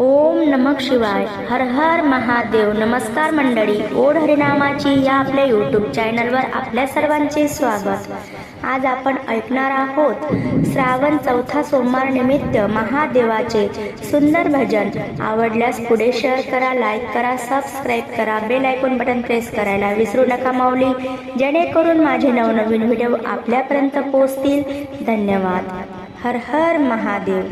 ओम नमक शिवाय. हर हर महादेव. नमस्कार मंडळी. ओढ हरिनामाची या आपल्या यूट्यूब चॅनलवर आपल्या सर्वांचे स्वागत. आज आपण ऐकणार आहोत श्रावण चौथा सोमवार निमित्त महादेवाचे सुंदर भजन. आवडल्यास पुढे शेअर करा लाईक करा सबस्क्राईब करा बेल आयकॉन बटन प्रेस करायला विसरू नका माऊली. जेणेकरून माझे नवनवीन व्हिडिओ आपल्यापर्यंत पोहोचतील. धन्यवाद. हर हर महादेव.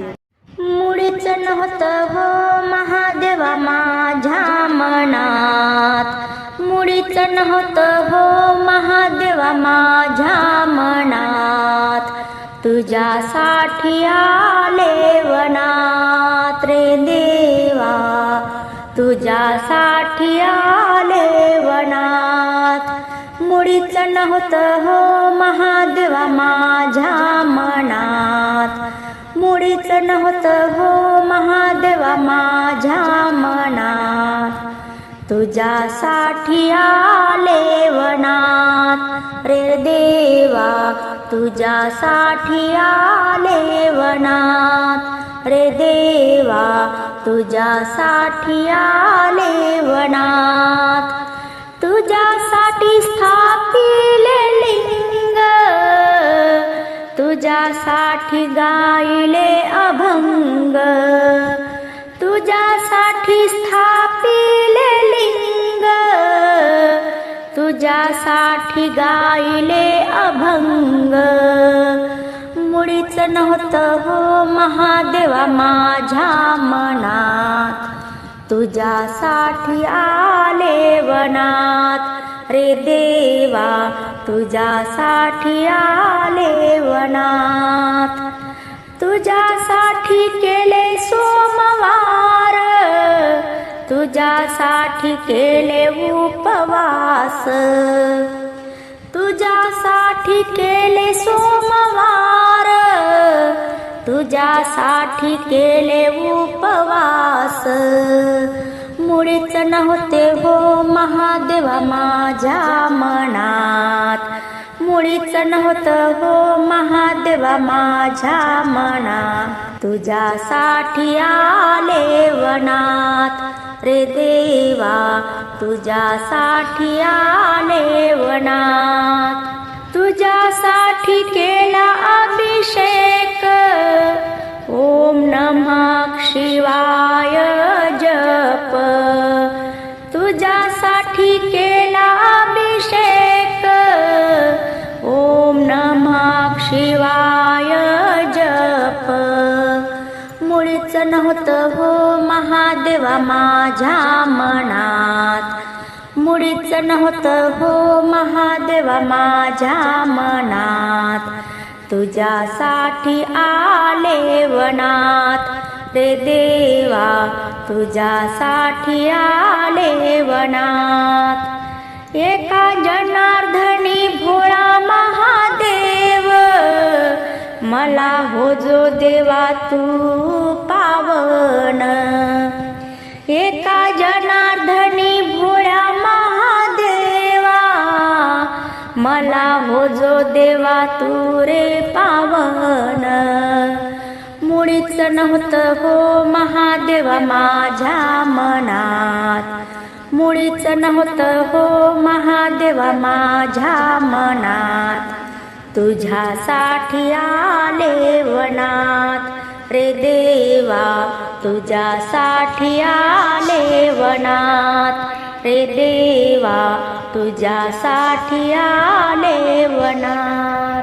मुळीच नव्हतं हो महादेवा माझ्या मनात. मुळीच नव्हतं हो महादेवा माझ्या मनात. तुझ्यासाठी आले वनात रे देवा. तुझ्यासाठी आले वनात. मुळीच नव्हतं हो महादेवा माझ्या मनात. मुळीच नव्हतं हो महादेवा माझ्या मनात. तुझ्यासाठी आले वनात. रे देवा तुझ्यासाठी आले वनात. रे देवा तुझ्यासाठी आले तुझ्यासाठी गायले अभंग. तुझ्यासाठी स्थापिले लिंग. तुझ्यासाठी गायले अभंग. मुळीच नव्हतं हो महादेवा माझ्या मनात. तुझ्यासाठी आले वनात. रे देवा तुझ्यासाठी आले वनात. तुझ्यासाठी केले सोमवार. तुझ्यासाठी केले उपवास. तुझ्यासाठी केले सोमवार. तुझ्यासाठी केले उपवास. मुळीच नव्हते हो महादेवा माझ्या मनात. मुळीच नव्हतं हो महादेवा माझ्या मनात. तुझ्यासाठी आले वनात. रे देवा तुझ्यासाठी आले वनात. तुझ्यासाठी केला अभिषेक. ओम नमः शिवा होत नव्हतं हो महादेवा माझ्या मनात. मुळीच नव्हतं हो महादेवा माझ्या मनात. तुझ्यासाठी आले वनात. रे देवा तुझ्यासाठी आले वनात. एका जनार्दनी भोळा महादेव. मला हो जो देवा तू पावन एका जनार्दनी भोळ्या महादेवा मला हो जो देवा तू रे पावन. मुळीच नव्हतं हो महादेवा माझ्या मनात. मुळीच नव्हतं हो महादेवा माझ्या मनात. तुझ्यासाठी आले वनात. रे देवा तुझ्यासाठी आले वनात. रे देवा तुझ्यासाठी आले वनात.